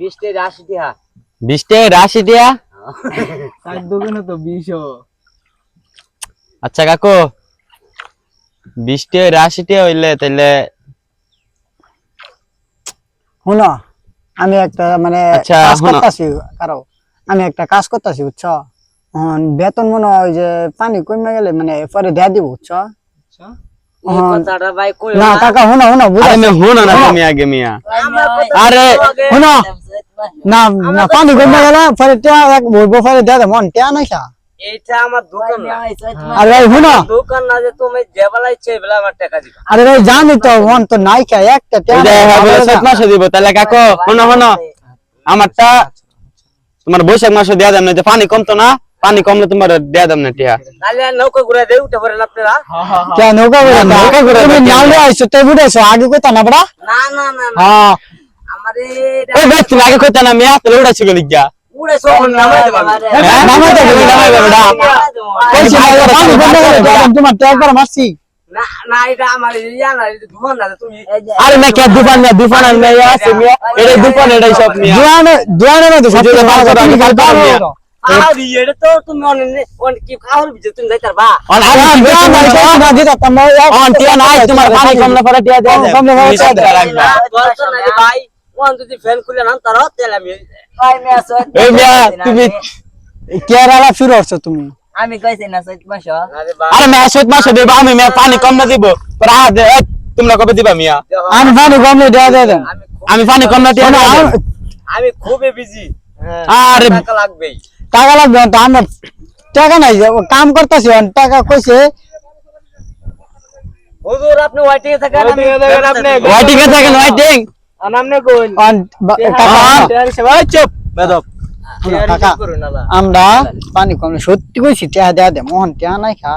বিশ টাকা আশি টাকা বিশ টাকা আশি টাকা চার দোকানে তো বিশও আচ্ছা কাকু বিশ টাকা আশি টাকা হইলে তাইলে শুনো আমি একটা মানে আচ্ছা, কাজ করতেছি কারও আমি একটা কাজ করতেছি বুঝছ? বেতন মনে হয় যে পানি কমে গেলে মানে পরে দেয়া দিব বুঝছ? এই। কথাটা ভাই কই না কাকা শুনো শুনো বুঝা আরে মে না তুমি আগে মিয়া। আরে শুনো। না না পানি কমে গেলে পরে টিয়া এক বলব পরে দেয়া দেবো টিয়া নাই এইটা আমার দোকান না। আরে ভাই শুনো। দোকান না যে তুমি যে বেলায় চাই বেলা আমার টাকা দিবা। আরে ভাই জানি তো মন তো নাই একটা টিয়া মাসে দিব তাহলে কাকু শোনো শোনো। আমারটা তোমার বৈশাখ মাসে দেয়া দেন না যে পানি কমতো না? পানি কমলে তোমার দেয়া দেন না টিয়া। নৌকা ঘুরে দেই উঠে পড়েন আপনারা। কে নৌকা করে নৌকা করে তুমি। নালে আইছো আগে কইতা না বড়া? না না না হ্যাঁ। আমার এই ভাই তুমি আগে কইতা না মিয়া তাহলে উড়াইছি গলি গিয়া। উড়ে নামাই দেবা হ্যাঁ? নামাই দেবে, নামাই দেবে, কইছি পানি কমে গেলে দেয়া তোমার টিয়া একবার মারছি। না না এটা আমার না এটা ধোয়া না তুমি। আরে না কে দুপান না দুপান আর মেয়া আছে মিয়া। এটা দুপান এটাই সব মিয়া। দুয়ানে দুয়ানে মধ্যে সব বুঝলে ভালো কথা, আমি কাল আরে এটা তো তুমি অনেক অনেক কি খাওয়ার বিজে তুমি যাইতার বা? অন আগে হ্যাঁ, দুয়ান নাই, দুয়ান নাই, দিতা, তোমার এক- অন টিয়া নাই তোমার পানি কমলে পরে টিয়া দেয়া দেব কমলে পরে টিয়া দেব। রাখবা দরকার নাই রে ভাই ওয়ান যদি ফ্যান খুলে না তারা তেল আমি এই মিয়া তুমি কেরালা শুরু হচ্ছে তুমি। আমি কইছি না চৈত মাস। আরে ভাই সৈত মাসে দেব আমি মিয়া পানি কম না দিব। পরে আ দে তোমরা কবে দিবা মিয়া? আমি পানি দেয়া দেয়া আমি পানি কম না দেয়া দেব। আম- আমি খুবই বিজি আরে লাগবেই। টাকা লাগবে না তো আমার টাকা নাই কাম করতেছি টাকা কইছে। হুজুর আপনি ওয়াইটিং এ থাকেন আমি ওয়াইটিং এ থাকেন ওয়াইটিং আনামনে কোন? অন বা- কাকা ওই চুপ। বেদব। শোনো, কাকা করুন আল্লাহ? আমরা পানি কমলে সত্যি কইছি টাকা দেয়া দে মোহন টাকা নাই খা।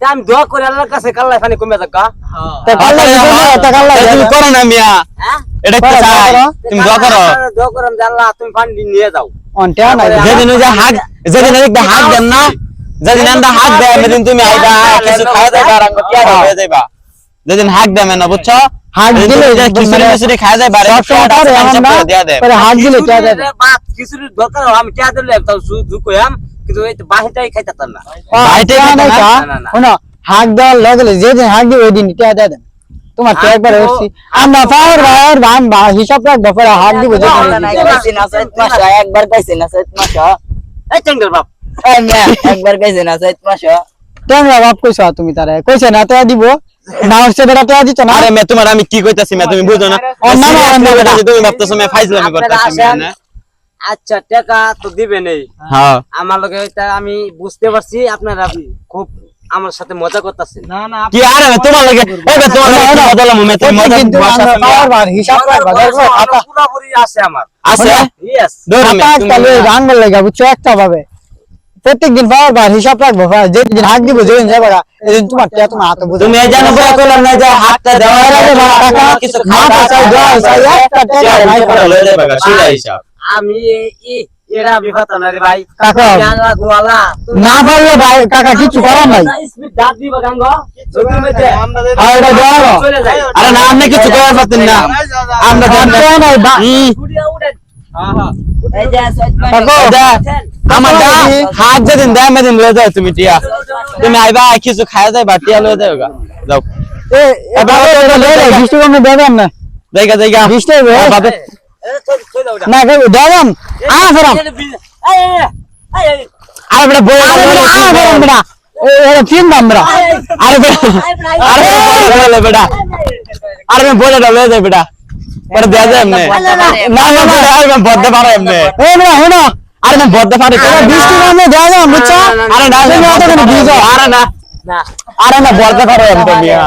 তা আমি দোয়া করি আল্লাহর কাছে কাল্লাই ফানি কমে থাকা। করো। না মিয়া। হ্যাঁ? এটা। তুমি দোয়া করো। দোয়া আল্লাহ তুমি পানি নিয়ে যাও। অন নাই যেদিন ওই যে হাত যেদিন একটা হাত দেন না যেদিন আমরা হাত দেয় সেদিন তুমি আইবা কিছু খাওয়া আর আমরা হয়ে। যাইবা। যেদিন হাত দেবে না বুঝছ? যেদিন দিলে খিচুড়ি মানে মিচুড়ি খাওয়া যাইবা আর সব সময় না, পরে হাত দিলে টাকা দেয়া। দে। বাত কিছুর দরকার আমি দিলে কিন্তু এই বাহিরটাই খাইতাম না। না। না, না। শোনো, দেওয়ার লগে যেদিন হাত দিবে ওই দিন দেয়া দেন। তোমার টাকা একবার হাত আমরা পাওয়ার পাওয়ার বান বা হিসাব রাখব পরে হাত দিব না একবার কইছি না চৈত মাস এই চেঙ্গের বাপ। একবার কইছি না চৈত মাস তোমরা বাপ কইছো তুমি তারে। কইছে না টাকা দিব। না হচ্ছে বেটা টাকা দিত না। আরে মে তোমার আমি কি কইতাছি মে তুমি বুঝো না। তুমি ভাবতেছো মে ফাইজলামি করতেছি। না? আচ্ছা টাকা তো দিবে নেই হ্যাঁ। আমার লগে আমি বুঝতে পারছি আপনারা খুব আমার সাথে মজা করতেছেন। না না কি আরে তোমার লাগে এই তোমার লাগে মজা লাগল মে তুমি মজা কিন্তু ভাষা আমরা পাওয়ার বার হিসাব রাখব দেখো খাতা পুরাপুরি আছে আমার। আছে? মে খাতা তুমি বল। লাগা বুঝছ একটা ভাবে প্রত্যেকদিন পাওয়ার বার হিসাব রাখব যেদিন হাত দিব যেদিন যাবে এদিন তোমার টাকা তোমার হাতে বুঝো তুমি এই জানো বলে কইলাম না যে হাতটা দেওয়া আরে বাবা, টাকা কিছু না খাওয়া চাই, দেওয়া চাই, একটা টাকা নাই করে। লয়ে যাবে গা হিসাব। আমি এ- এরা বিফাত না রে ভাই। কাকা। জানলা গোয়ালা না পারলে ভাই কাকা কিছু করার নাই। স্পিড ডাক দিবা গাঙ্গ। এটা হলো। চলে যায়। আরে না আপনি কিছু করার পারতেন না। আমরা আর জানি টাকা নাই, বা- গুড়িয়া উঠে এই যে চৈত মাস কাকু, আমার দা হাত যেদিন দেয় মেদিন লয়ে যাও তুমি টিয়া। তুমি আইবা কিছু খাওয়া যাইবা টিয়া লয়ে যাও। যাও এটা কমে দেবেন না। আর বাদে না দেবেন আ ফেরাম আরে বেটা আরে বেটা, আ ফেরাম বেটা এ, এটা তিন দাম বেটা আরে বেটা আরে বেটা বেটা আরে আমি বলে দাও যাই বেটা পরে দেয়া যায় এমনি না না না আমি বদ্ধ পারো এমনি এ বেটা শোনো আরে আমি বদ্ধ পারি বুঝছ আরে না কোনো। আরে না আরে না বদ্ধ পারো এমনি মিয়া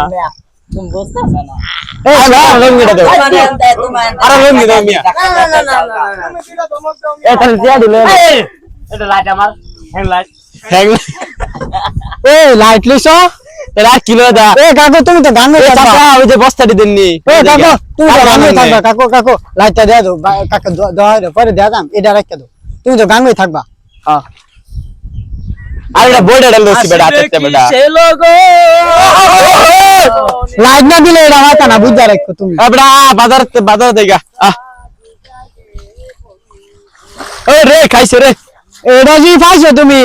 লাইট আমার হ্যান্ড লাইট এ লাইট এরা কিলো দা এ কাকু তুমি তো গান এ গাইছো চাচা ওই যে বস্তাটি দেননি। এ কাকু তুমি তো গান গাই থাকবা। কাকু কাকু লাইটটা দেয়া দাও। বা- কাকু দ- দেওয়া পরে দেয়া দাম এটা রাখতে দাও। তুমি তো গান গাই থাকবা। হ্যাঁ। আরে এটা বইটা ডালছি বেটা আতে বেটা। সে লোগো লাইট না দিলে এটা হয় না বুঝা রাখো তুমি। এ বাজার বাজার দেগা আহ ও রে খাইছে রে। এটা জি পাইছো তুমি?